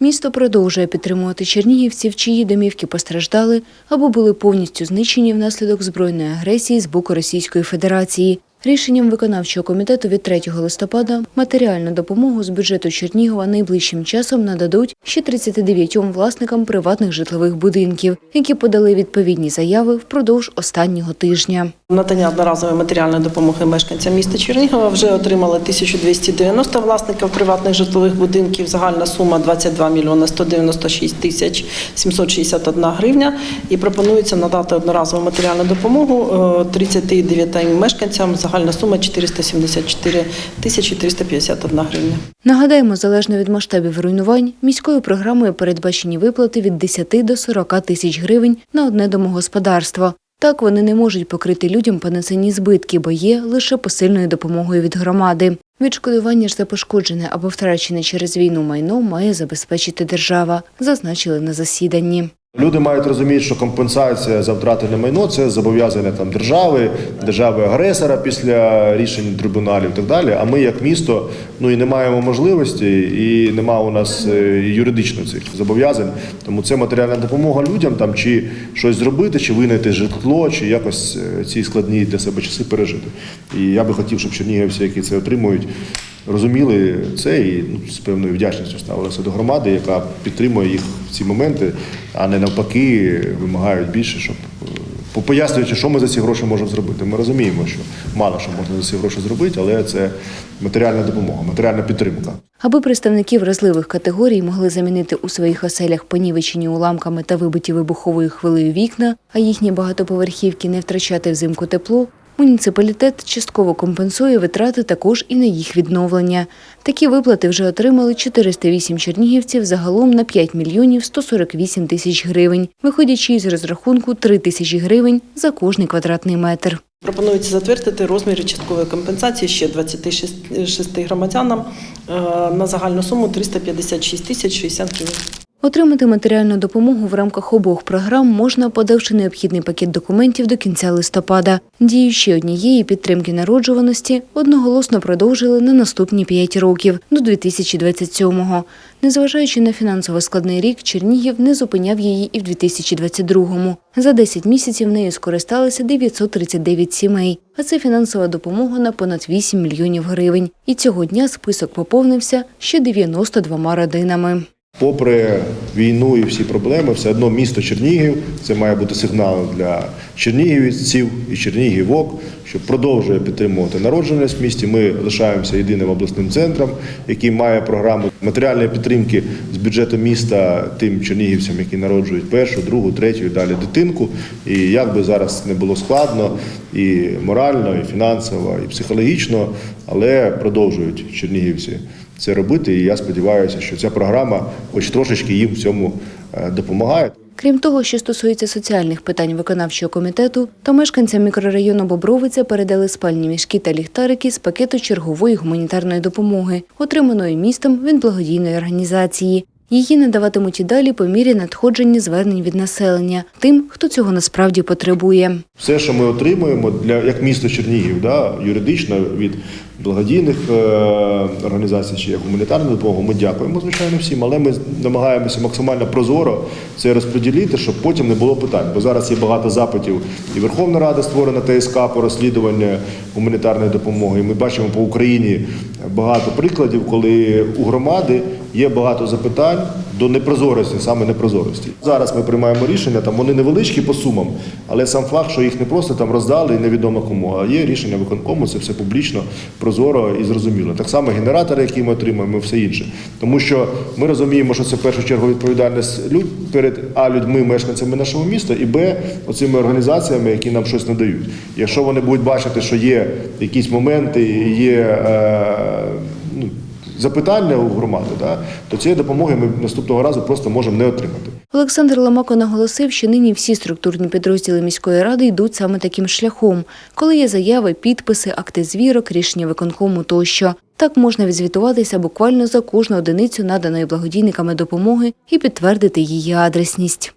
Місто продовжує підтримувати чернігівців, чиї домівки постраждали або були повністю знищені внаслідок збройної агресії з боку Російської Федерації. Рішенням виконавчого комітету від 3 листопада матеріальну допомогу з бюджету Чернігова найближчим часом нададуть ще 39 власникам приватних житлових будинків, які подали відповідні заяви впродовж останнього тижня. Надання одноразової матеріальної допомоги мешканцям міста Чернігова вже отримали 1290 власників приватних житлових будинків. Загальна сума 22 мільйони 196 тисяч 761 гривня. І пропонується надати одноразову матеріальну допомогу е, 39 мешканцям. Загальна сума 474 тисячі 351 гривня. Нагадаємо, залежно від масштабів руйнувань, міською програмою передбачені виплати від 10 до 40 тисяч гривень на одне домогосподарство. Так вони не можуть покрити людям понесені збитки, бо є лише посильною допомогою від громади. Відшкодування ж за пошкоджене або втрачене через війну майно має забезпечити держава, зазначили на засіданні. Люди мають розуміти, що компенсація за втратене майно це зобов'язання там держави, держави агресора після рішень трибуналів і так далі. А ми, як місто, ну і не маємо можливості, і нема у нас е, юридично цих зобов'язань. Тому це матеріальна допомога людям там чи щось зробити, чи винайти житло, чи якось е, ці складні для себе часи пережити. І я би хотів, щоб чернігівці, які це отримують. Розуміли це і ну, з певною вдячністю ставилися до громади, яка підтримує їх в ці моменти, а не навпаки вимагають більше, щоб е, пояснюючи, що ми за ці гроші можемо зробити. Ми розуміємо, що мало що можна за ці гроші зробити, але це матеріальна допомога, матеріальна підтримка. Аби представники вразливих категорій могли замінити у своїх оселях понівечені уламками та вибиті вибуховою хвилею вікна, а їхні багатоповерхівки не втрачати взимку тепло, муніципалітет частково компенсує витрати також і на їх відновлення. Такі виплати вже отримали 408 чернігівців загалом на 5 мільйонів 148 тисяч гривень, виходячи із розрахунку 3 тисячі гривень за кожний квадратний метр. Пропонується затвердити розміри часткової компенсації ще 26 громадянам е, на загальну суму 356 тисяч 60 гривень. Отримати матеріальну допомогу в рамках обох програм можна, подавши необхідний пакет документів до кінця листопада. Дію ще однієї підтримки народжуваності одноголосно продовжили на наступні 5 років до 2027-го. Незважаючи на фінансово складний рік, Чернігів не зупиняв її і в 2022-му. За 10 місяців нею скористалися 939 сімей, а це фінансова допомога на понад 8 мільйонів гривень. І цього дня список поповнився ще 92 родинами. Попри війну і всі проблеми, все одно місто Чернігів це має бути сигналом для чернігівців і чернігівок, що продовжує підтримувати народженість в місті. Ми лишаємося єдиним обласним центром, який має програму матеріальної підтримки з бюджету міста тим чернігівцям, які народжують першу, другу, третю і далі дитинку. І як би зараз не було складно і морально, і фінансово, і психологічно, але продовжують чернігівці це робити. І я сподіваюся, що ця програма, хоч трошечки їм в цьому е, допомагає. Крім того, що стосується соціальних питань виконавчого комітету, то мешканцям мікрорайону Бобровиця передали спальні мішки та ліхтарики з пакету чергової гуманітарної допомоги, отриманої містом від благодійної організації. Її надаватимуть і далі по мірі надходження звернень від населення тим, хто цього насправді потребує. Все, що ми отримуємо для як місто Чернігів, да, юридично від благодійних е, організацій чи як гуманітарну допомогу, ми дякуємо, звичайно, всім, але ми намагаємося максимально прозоро це розподілити, щоб потім не було питань. Бо зараз є багато запитів, і Верховна Рада створена ТСК по розслідуванню гуманітарної допомоги. І ми бачимо по Україні багато прикладів, коли у громади є багато запитань до непрозорості, саме непрозорості. Зараз ми приймаємо рішення, там вони невеличкі по сумам, але сам факт, що їх не просто там роздали і невідомо кому, а є рішення виконкому, це все публічно, прозоро і зрозуміло. Так само генератори, які ми отримуємо, все інше. Тому що ми розуміємо, що це в першу чергу відповідальність люд перед а людьми, мешканцями нашого міста, і б оцими організаціями, які нам щось надають. Якщо вони будуть бачити, що є якісь моменти, є. Е, запитання у громади, да, то цієї допомоги ми наступного разу просто можемо не отримати. Олександр Ламако наголосив, що нині всі структурні підрозділи міської ради йдуть саме таким шляхом, коли є заяви, підписи, акти звірок, рішення виконкому тощо. Так можна відзвітуватися буквально за кожну одиницю наданої благодійниками допомоги і підтвердити її адресність.